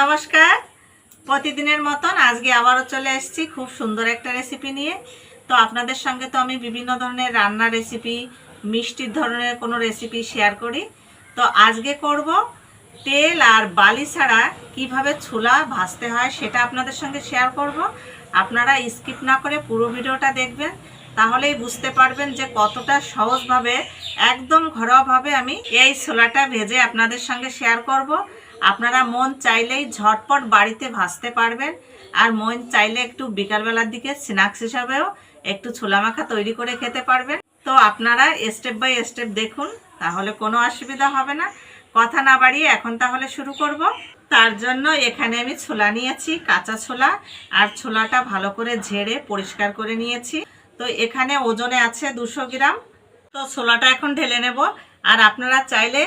নমস্কার। প্রতিদিনের মতন আজকে আবারও চলে এসেছি খুব সুন্দর একটা রেসিপি নিয়ে। তো আপনাদের সঙ্গে তো আমি বিভিন্ন ধরনের রান্নার রেসিপি মিষ্টির ধরনের কোনো রেসিপি শেয়ার করি। তো আজকে করব তেল আর বালি ছাড়া কীভাবে ছোলা ভাজতে হয় সেটা আপনাদের সঙ্গে শেয়ার করব। আপনারা স্কিপ না করে পুরো ভিডিওটা দেখবেন, তাহলেই বুঝতে পারবেন যে কতটা সহজভাবে, একদম ঘরোয়াভাবে আমি এই ছোলাটা ভেজে আপনাদের সঙ্গে শেয়ার করব। আপনারা মন চাইলেই ঝটপট বাড়িতে ভাসতে পারবেন, আর মন চাইলে একটু বিকালবেলার দিকে স্ন্যাক্স হিসাবেও একটু ছোলা মাখা তৈরি করে খেতে পারবেন। তো আপনারা স্টেপ বাই স্টেপ দেখুন, তাহলে কোনো অসুবিধা হবে না। কথা না বাড়িয়ে এখন তাহলে শুরু করব। তার জন্য এখানে আমি ছোলা নিয়েছি, কাঁচা ছোলা, আর ছোলাটা ভালো করে ঝেড়ে পরিষ্কার করে নিয়েছি। তো এখানে ওজনে আছে দুশো গ্রাম। তো ছোলাটা এখন ঢেলে নেব, আর আপনারা চাইলে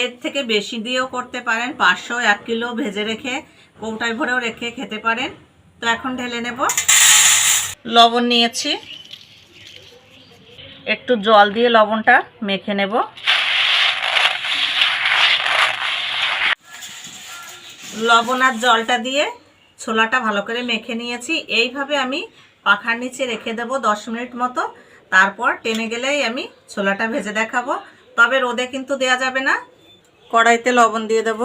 এর থেকে বেশি দিয়েও করতে পারেন, পাঁচশো এক কিলো ভেজে রেখে, কৌটায় ভরেও রেখে খেতে পারেন। তো এখন ঢেলে নেব। লবণ নিয়েছি। একটু জল দিয়ে লবণটা মেখে নেব। লবণ আর জলটা দিয়ে ছোলাটা ভালো করে মেখে নিয়েছি। এইভাবে আমি পাখার নিচে রেখে দেবো দশ মিনিট মতো। তারপর টেনে গেলেই আমি ছোলাটা ভেজে দেখাবো। তবে রোদে কিন্তু দেয়া যাবে না। কড়াইতে লবণ দিয়ে দেব।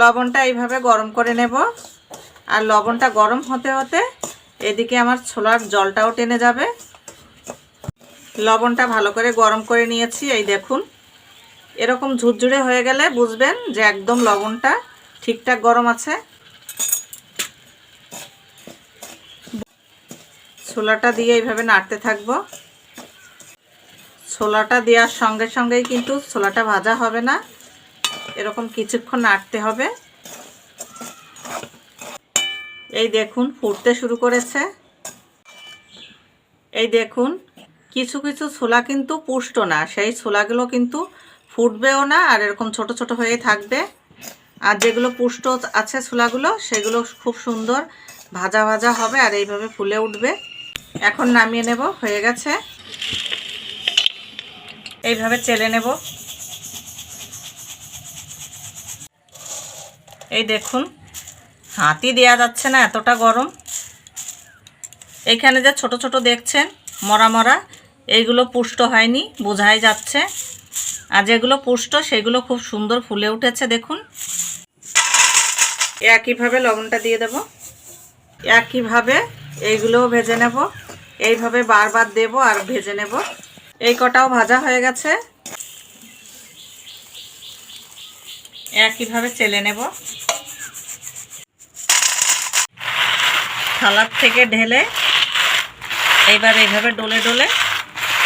লবণটা এইভাবে গরম করে নেব। আর লবণটা গরম হতে হতে এদিকে আমার ছোলার জলটাও টেনে যাবে। লবণটা ভালো করে গরম করে নিয়েছি, এই দেখুন। এরকম ঝুরঝুরে হয়ে গেলে বুঝবেন যে একদম লবণটা ঠিকঠাক গরম আছে। ছোলাটা দিয়ে এইভাবে নাড়তে থাকব। ছোলাটা দেওয়ার সঙ্গে সঙ্গেই কিন্তু ছোলাটা ভাজা হবে না। এরকম কিছুক্ষণ নাড়তে হবে। এই দেখুন, ফুটতে শুরু করেছে। এই দেখুন, কিছু কিছু ছোলা কিন্তু পুষ্ট না। সেই ছোলাগুলো কিন্তু ফুটবেও না আর এরকম ছোট ছোট হয়ে থাকবে। আর যেগুলো পুষ্ট আছে ছোলাগুলো, সেগুলো খুব সুন্দর ভাজা ভাজা হবে আর এইভাবে ফুলে উঠবে। এখন নামিয়ে নেব, হয়ে গেছে। এইভাবে চেলে নেব। এই দেখুন, হাতি দেয়া যাচ্ছে না, এতটা গরম। এখানে যে ছোট ছোট দেখছেন, মরা মরা, এইগুলো পুষ্ট হয়নি, বোঝাই যাচ্ছে। আর যেগুলো পুষ্ট, সেগুলো খুব সুন্দর ফুলে উঠেছে, দেখুন। একইভাবে লবণটা দিয়ে দেব। একইভাবে এইগুলোও ভেজে নেব। এইভাবে বারবার দেব আর ভেজে নেব। এই কটাও ভাজা হয়ে গেছে। একইভাবে চেলে নেব? থালার থেকে ঢেলে এইবার এইভাবে ডলে ডলে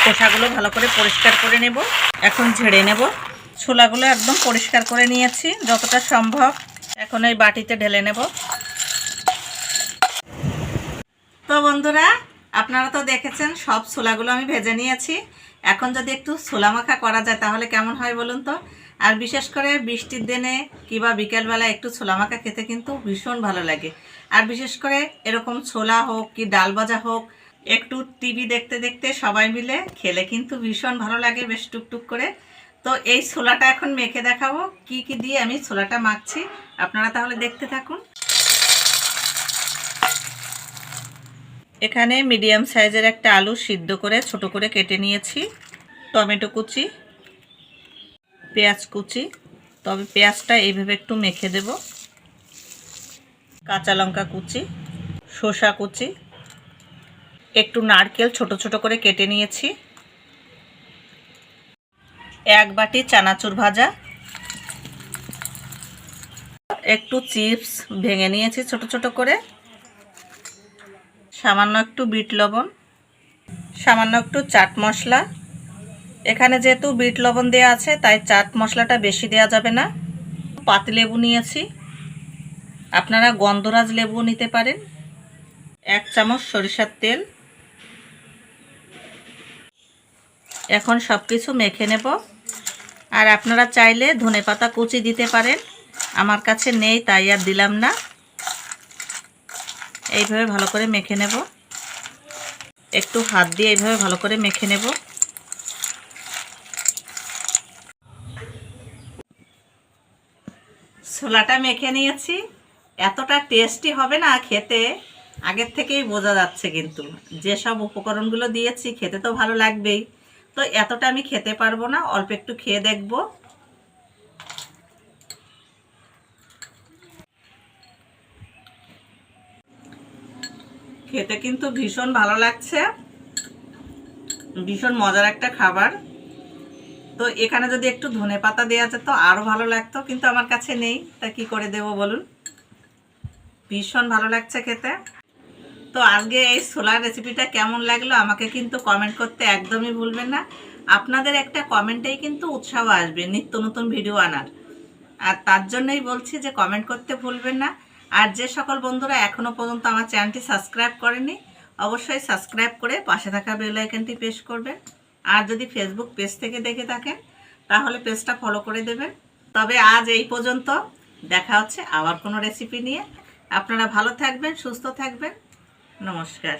খোসাগুলো ভালো করে পরিষ্কার করে নেব। এখন ঝেড়ে নেব। ছোলাগুলো একদম পরিষ্কার করে নিয়েছি, যতটা সম্ভব। এখন এই বাটিতে ঢেলে নেব। তো বন্ধুরা, আপনারা তো দেখেছেন, সব ছোলাগুলো আমি ভেজে নিয়েছি। এখন যদি একটু ছোলা মাখা করা যায়, তাহলে কেমন হয় বলুন তো? আর বিশেষ করে বৃষ্টির দিনে কিংবা বিকেলবেলা একটু ছোলা মাখা খেতে কিন্তু ভীষণ ভালো লাগে। আর বিশেষ করে এরকম ছোলা হোক কি ডাল ভাজা হোক, একটু টিভি দেখতে দেখতে সবাই মিলে খেলে কিন্তু ভীষণ ভালো লাগে বেশ টুকটুক করে। তো এই ছোলাটা এখন মেখে দেখাবো, কি কি দিয়ে আমি ছোলাটা মাখছি, আপনারা তাহলে দেখতে থাকুন। এখানে মিডিয়াম সাইজের একটা আলু সিদ্ধ করে ছোট করে কেটে নিয়েছি, টমেটো কুচি, পেঁয়াজ কুচি। তবে পেঁয়াজটা এইভাবে একটু মেখে দেব। কাঁচা লঙ্কা কুচি, শসা কুচি। একটু নারকেল ছোট ছোট করে কেটে নিয়েছি। এক বাটি চানাচুর ভাজা। একটু চিপস ভেঙে নিয়েছি ছোট ছোট করে। সামান্য একটু বিট লবণ, সামান্য একটু চাট মশলা। এখানে যেহেতু বিট লবণ দেওয়া আছে, তাই চাট মশলাটা বেশি দেওয়া যাবে না। পাতিলেবু নিয়েছি। আপনারা গন্ধরাজ লেবু নিতে পারেন। এক চামচ সরিষার তেল। এখন সব কিছু মেখে নেব। আর আপনারা চাইলে ধনেপাতা কুচি দিতে পারেন। আমার কাছে নেই, তাই আর দিলাম না। এইভাবে ভালো করে মেখে নেব। একটু হাত দিয়ে এইভাবে ভালো করে মেখে নেব। ছোলাটা মেখে নিয়েছি। এতটা টেস্টি হবে না খেতে, আগের থেকেই বোঝা যাচ্ছে কিন্তু। যেসব উপকরণগুলো দিয়েছি, খেতে তো ভালো লাগবেই। তো এতটা আমি খেতে পারব না, অল্প একটু খেয়ে দেখব। খেতে কিন্তু ভীষণ ভালো লাগছে। ভীষণ মজার একটা খাবার। তো এখানে যদি একটু ধনে পাতা দেওয়া যেত আরও ভালো লাগতো, কিন্তু আমার কাছে নেই। তা কি করে দেব বলুন? ভীষণ ভালো লাগছে খেতে। তো আজকে এই ছোলার রেসিপিটা কেমন লাগল আমাকে কিন্তু কমেন্ট করতে একদমই ভুলবেন না। আপনাদের একটা কমেন্টেই কিন্তু উৎসাহ আসবে, নিত্য নতুন ভিডিও আনার। আর তার জন্যই বলছি যে কমেন্ট করতে ভুলবেন না। আর যে সকল বন্ধুরা এখনও পর্যন্ত আমার চ্যানেলটি সাবস্ক্রাইব করেনি, অবশ্যই সাবস্ক্রাইব করে পাশে থাকা বেল আইকনটি প্রেস করবেন। আর যদি ফেসবুক পেজ থেকে দেখে থাকেন, তাহলে পেজটা ফলো করে দেবেন। তবে আজ এই পর্যন্ত, দেখা হচ্ছে আবার কোনো রেসিপি নিয়ে। আপনারা ভালো থাকবেন, সুস্থ থাকবেন। নমস্কার।